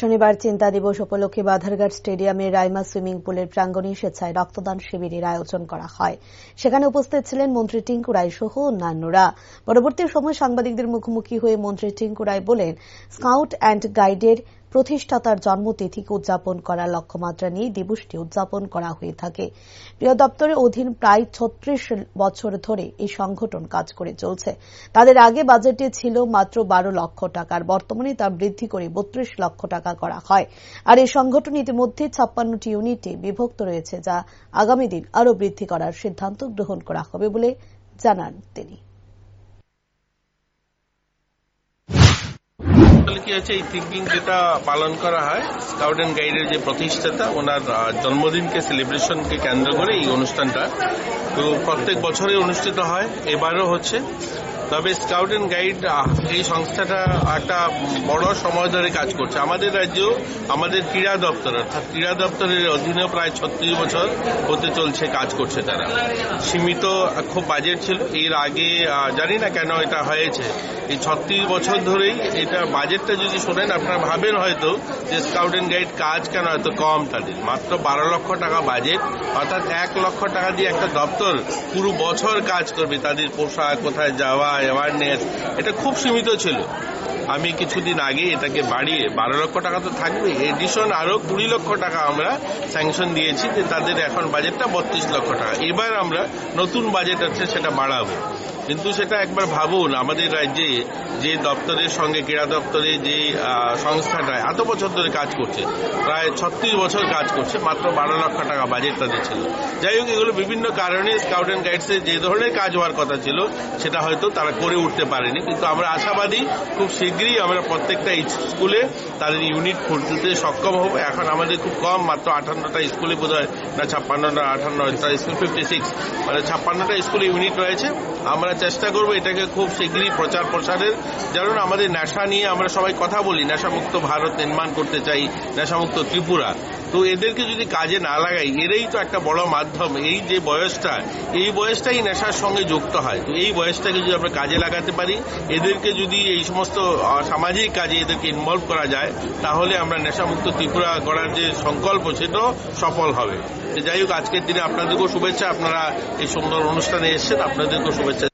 শনিবার চিন্তা দিবস উপলক্ষে বাধারঘাট স্টেডিয়ামে রাইমা সুইমিং পুলের প্রাঙ্গণে স্বেচ্ছায় রক্তদান শিবিরের আয়োজন করা হয়। সেখানে উপস্থিত ছিলেন মন্ত্রী টিঙ্কু রায় সহ অন্যান্যরা। পরবর্তী সময় সাংবাদিকদের মুখোমুখি হয়ে মন্ত্রী টিঙ্কু রায় বলেন, স্কাউট অ্যান্ড গাইডের প্রতিষ্ঠাতার জন্মতিথিকে উদযাপন করার লক্ষ্যমাত্রা নিয়ে দিবসটি উদযাপন করা হয়ে থাকে। প্রিয় দপ্তরের অধীন প্রায় ছত্রিশ বছর ধরে এই সংগঠন কাজ করে চলছে। তাদের আগে বাজেটে ছিল মাত্র বারো লক্ষ টাকার বর্তমানে তা বৃদ্ধি করে বত্রিশ লক্ষ টাকা করা হয়। আর এই সংগঠন ইতিমধ্যে ছাপ্পান্নটি ইউনিটে বিভক্ত রয়েছে, যা আগামী দিন আরও বৃদ্ধি করার সিদ্ধান্ত গ্রহণ করা হবে বলে জানান তিনি। আসলে কি আছে? এই থিঙ্কিং যেটা পালন করা হয় স্কাউট অ্যান্ড গাইডের যে প্রতিষ্ঠাতা, ওনার জন্মদিনকে সেলিব্রেশনকে কেন্দ্র করে এই অনুষ্ঠানটা। তো প্রত্যেক বছরে অনুষ্ঠিত হয়। এবারও হচ্ছে তবে স্কাউট অ্যান্ড গাইড এই সংস্থাটা একটা বড় সময় ধরে কাজ করছে। আমাদের রাজ্যেও আমাদের ক্রীড়া দপ্তর, অর্থাৎ ক্রীড়া দপ্তরের অধীনে প্রায় ছত্রিশ বছর হতে চলছে কাজ করছে তারা। সীমিত খুব বাজেট ছিল। এর আগে জানি না কেন এটা হয়েছে। এই ছত্রিশ বছর ধরেই এটা বাজেটটা যদি শোনেন, আপনারা ভাবেন হয়তো যে স্কাউট অ্যান্ড গাইড কাজ কেন এত কম তাদের। মাত্র বারো লক্ষ টাকা বাজেট অর্থাৎ এক লক্ষ টাকা দিয়ে একটা দপ্তর পুরো বছর কাজ করবে, তাদের পোশাক, কোথায় যাওয়া অ্যাওয়ারনেস এটা খুব সীমিত ছিল। আমি কিছুদিন আগে এটাকে বাড়িয়ে, বারো লক্ষ টাকা তো থাকবে এডিশন আরও কুড়ি লক্ষ টাকা আমরা স্যাংশন দিয়েছি, যে তাদের এখন বাজেটটা বত্রিশ লক্ষ টাকা। এবার আমরা নতুন বাজেট আছে, সেটা বাড়াবো। কিন্তু সেটা একবার ভাবুন, আমাদের রাজ্যে যে দপ্তরের সঙ্গে, ক্রীড়া দপ্তরে যে সংস্থাটা এত বছর ধরে কাজ করছে, প্রায় ছত্রিশ বছর কাজ করছে, মাত্র বারো লক্ষ টাকা বাজেট তাদের ছিল। যাই হোক, এগুলো বিভিন্ন কারণে স্কাউট অ্যান্ড গাইডসে যে ধরনের কাজ হওয়ার কথা ছিল, সেটা হয়তো তারা করে উঠতে পারেনি, কিন্তু আমরা আশাবাদী খুব শীঘ্রই আমরা প্রত্যেকটা স্কুলে তাদের ইউনিট খুলতে সক্ষম হব। এখন আমাদের খুব কম, মাত্র আঠান্নটা স্কুলে বোধ হয় না, ছাপ্পান্নটা আঠান্নটা স্কুল ফিফটি সিক্স মানে ছাপ্পান্নটা স্কুলে ইউনিট রয়েছে। আমরা চেষ্টা করব এটাকে খুব শীঘ্রই প্রচার প্রসারের। যেমন আমাদের নেশা নিয়ে আমরা সবাই কথা বলি, নেশামুক্ত ভারত নির্মাণ করতে চাই, নেশামুক্ত ত্রিপুরা। তো এদেরকে যদি কাজে না লাগাই, এরাই তো একটা বড় মাধ্যম। এই যে বয়সটা, এই বয়সটাই নেশার সঙ্গে যুক্ত হয়। তো এই বয়সটাকে যদি আমরা কাজে লাগাতে পারি, এদেরকে যদি এই সমস্ত সামাজিক কাজে এদেরকে ইনভলভ করা যায়, তাহলে আমরা নেশামুক্ত ত্রিপুরা করার যে সংকল্প, সেটাও সফল হবে। যাই হোক, আজকের দিনে আপনাদেরকেও শুভেচ্ছা। আপনারা এই সুন্দর অনুষ্ঠানে এসেছেন, আপনাদেরকেও শুভেচ্ছা।